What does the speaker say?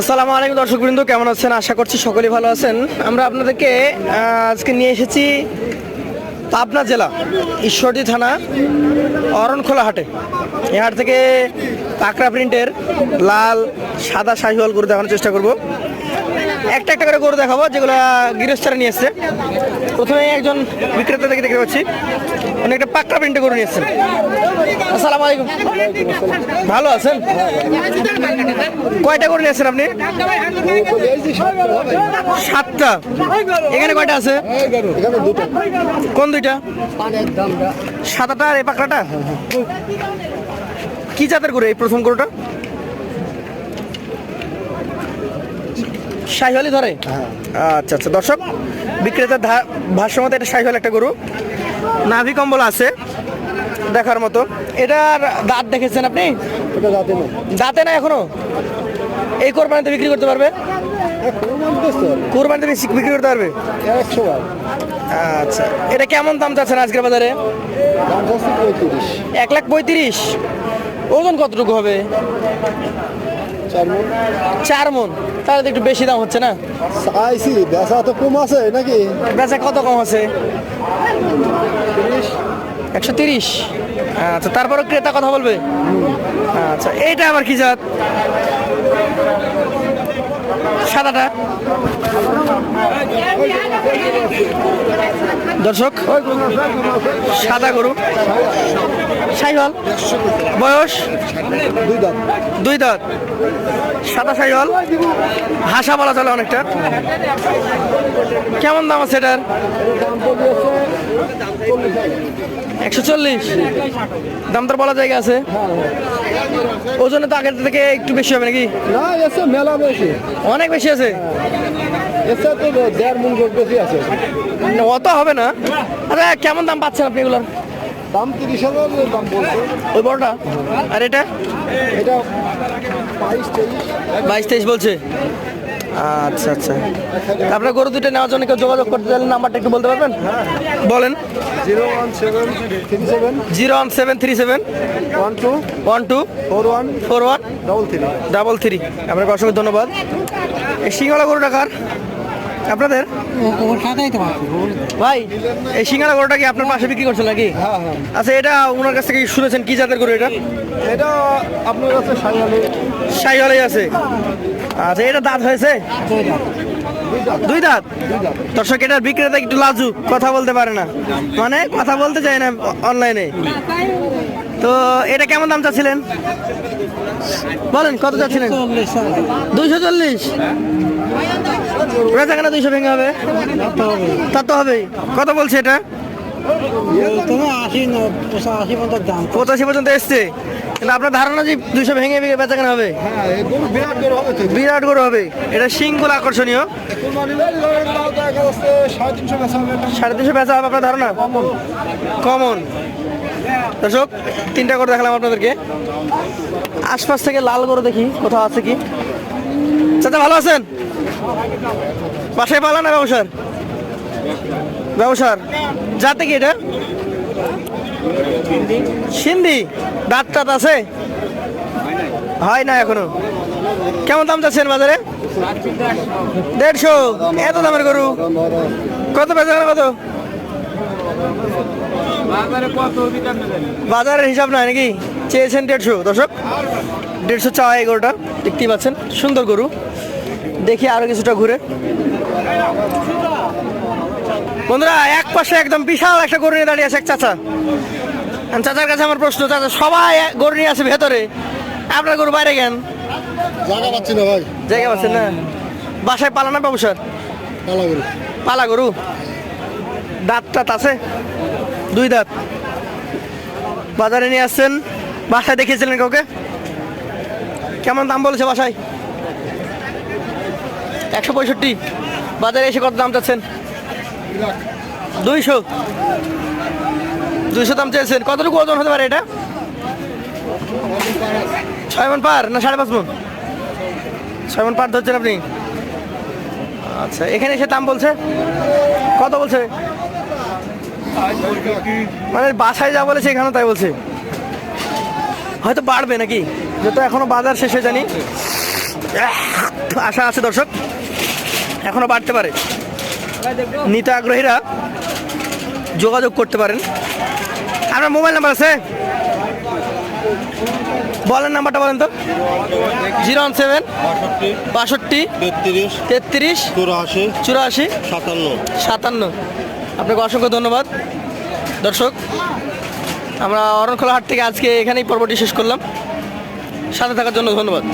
আসসালামু আলাইকুম দর্শকবৃন্দ, কেমন আছেন? আশা করছি সকলেই ভালো আছেন। আমরা আপনাদেরকে আজকে নিয়ে এসেছি পাবনা জেলা, ঈশ্বরদী থানা, অরণখোলা হাটে। এ হাট থেকে পাকড়া প্রিন্টের লাল, সাদা শাহিওয়াল গরু দেখানোর চেষ্টা করব। একটা একটা করে গরু দেখাবো, যেগুলো গৃহস্থরা নিয়ে এসছে। প্রথমে একজন বিক্রেতা থেকে দেখতে পাচ্ছি। উনি একটা পাকড়া প্রিন্টে গরু নিয়ে আসসালামু আলাইকুম। ভালো আছেন? কয়টা করে নিয়েছেন আপনি? সাতটা। এখানে কয়টা আছে? কোন দুইটা? সাদাটা আর এই পাকড়াটা? কি জাতের করে এই প্রথম গরুটা? শাহিওয়ালি ধরে? আচ্ছা আচ্ছা। দর্শক বিক্রেতার ভাষ্য মতো এটা শাহিওয়াল একটা গরু। নাভি কম্বল আছে দেখার মতো। এটার দাঁত দেখেছেন আপনি? এটা রাতে না দাঁতে না এখনও? এই কোরবানিতে বিক্রি করতে পারবে? কোরবানিতে বিক্রি- বিক্রি করতে পারবে? আচ্ছা। এটা কেমন দাম চাচ্ছেন আজকের বাজারে? এক লাখ পঁয়ত্রিশ। ওজন কতটুকু হবে? চার মন। চার মন? তাহলে একটু বেশি দাম হচ্ছে না? চাইছি বেচা তো কম আছে নাকি? বেচা কত কম আছে? একশো তিরিশ? আচ্ছা তারপরে ক্রেতা কথা বলবে? আচ্ছা এইটা আবার কি জাত? সাদাটা? দর্শক সাদা গরু। সাইহল। বয়স? দুই দাম দুই দাঁত। সাদা সাইহল। হাসা বলা চলে অনেকটা। কেমন দাম আছে এটার? একশো চল্লিশ। দাম তোর বলা জায়গা আছে? ওজনে তো আগের থেকে একটু বেশি হবে নাকি? না এসে মেলা বেশি। অনেক বেশি আছে? এসে তো দেড় মন বেশি আছে। অত হবে না। আরে কেমন দাম পাচ্ছেন আপনি এগুলোর? দাম তিরিশ হাজার দাম বলছে। ওই বড়টা? আর এটা? এটা বাইশ তেইশ। বাইশ তেইশ বলছে? আচ্ছা আচ্ছা। আপনার গরু দুটো নেওয়ার জন্য কেউ যোগাযোগ করতে চাইলে নাম্বারটা একটু বলতে পারবেন? বলেন। Zero one seven three seven. Zero one seven three seven. One two one two four one four one double three. Double three. আপনাকে অসংখ্য ধন্যবাদ। এই সিঙ্গালা গরুটা কার? আপনাদের? ভাই এই সিঙ্গালা গরুটা কি আপনার পাশে বিক্রি করছেন নাকি? হ্যাঁ হ্যাঁ। আচ্ছা এটা ওনার কাছ থেকে শুনেছেন কি জাতের গরু এটা? এটা আপনার কাছে সাইওয়ালাই আছে। আচ্ছা এটা দাঁত হয়েছে? দুই দাঁত? দর্শক এটার বিক্রেতা একটু লাজু কথা বলতে পারে না। মানে কথা বলতে চায় না অনলাইনে। তো এটা কেমন দাম চাচ্ছিলেন? বলেন কত চাচ্ছিলেন? দুইশো চল্লিশ। কেনা দুইশো ভেঙে হবে। তা তো হবেই। কত বলছে এটা? পঁচাশি পর্যন্ত এসছে। কিন্তু আপনার ধারণা যে দুইশো ভেঙে ভেঙে বেচা কেনা হবে? বিরাট গরু হবে। এটা শিংগুলো আকর্ষণীয়। সাড়ে তিনশো বেচা হবে আপনার ধারণা? কমন। দর্শক, তিনটা করে দেখালাম আপনাদেরকে। আশপাশ থেকে লাল গরু দেখি, কোথাও আছে কি? চাচা, ভালো আছেন? বাসায় পালা না ব্যবসার? ব্যবসার? যাতে কি এটা? সিন্ধি। দাঁত টাত আছে? হয় না এখনও। কেমন দাম চাচ্ছেন বাজারে? দেড়শো। এত দামের গরু। কত বেচা কত? বাজারের হিসাব নয় নাকি? চেয়েছেন দেড়শো। দর্শক দেড়শো চাওয়া এই গরুটা দেখতেই পাচ্ছেন সুন্দর গরু। দেখি আরও কিছুটা ঘুরে। বন্ধুরা এক পাশে একদম বিশাল একটা গরু নিয়ে দাঁড়িয়ে আছে এক চাচা। আর চাচার কাছে আমার প্রশ্ন চাচা সবাই এক গরু নিয়ে আছে ভেতরে। আপনার গরু বাইরে গেন জায়গা পাচ্ছি না ভাই। জায়গা পাচ্ছেন না? বাসায় পালানা ব্যবসার পালা করি পালা গরু? দাঁত টাত আছে? দুই দাঁত। বাজারে নিয়ে আসছেন? বাসায় দেখিয়েছিলেন কাউকে? কেমন দাম বলেছে বাসায়? একশো পঁয়ষট্টি। বাজারে এসে কত দাম চাচ্ছেন? দুইশো। দুইশো দাম চেয়েছেন কতটুকু ওজন হতে পারে এটা? ছয় মন পার না সাড়ে পাঁচ মন ছয় মন পার ধরছেন আপনি? আচ্ছা এখানে এসে দাম বলছে? কত বলছে? মানে বাসায় যা বলেছে এখানে তাই বলছে। হয়তো বাড়বে নাকি? যত এখনও বাজার শেষে জানি আশা আছে দর্শক এখনও বাড়তে পারে। নিতে আগ্রহীরা যোগাযোগ করতে পারেন। আপনার মোবাইল নাম্বার আছে? বলেন নাম্বারটা বলেন তো। জিরো ওয়ান সেভেন বাষট্টি বাষট্টি তেত্রিশ তেত্রিশ চুরাশি চুরাশি সাতান্ন। সাতান্ন। আপনাকে অসংখ্য ধন্যবাদ। দর্শক, আমরা অরণখোলা হাট থেকে আজকে এখানেই পর্বটি শেষ করলাম। সাথে থাকার জন্য ধন্যবাদ।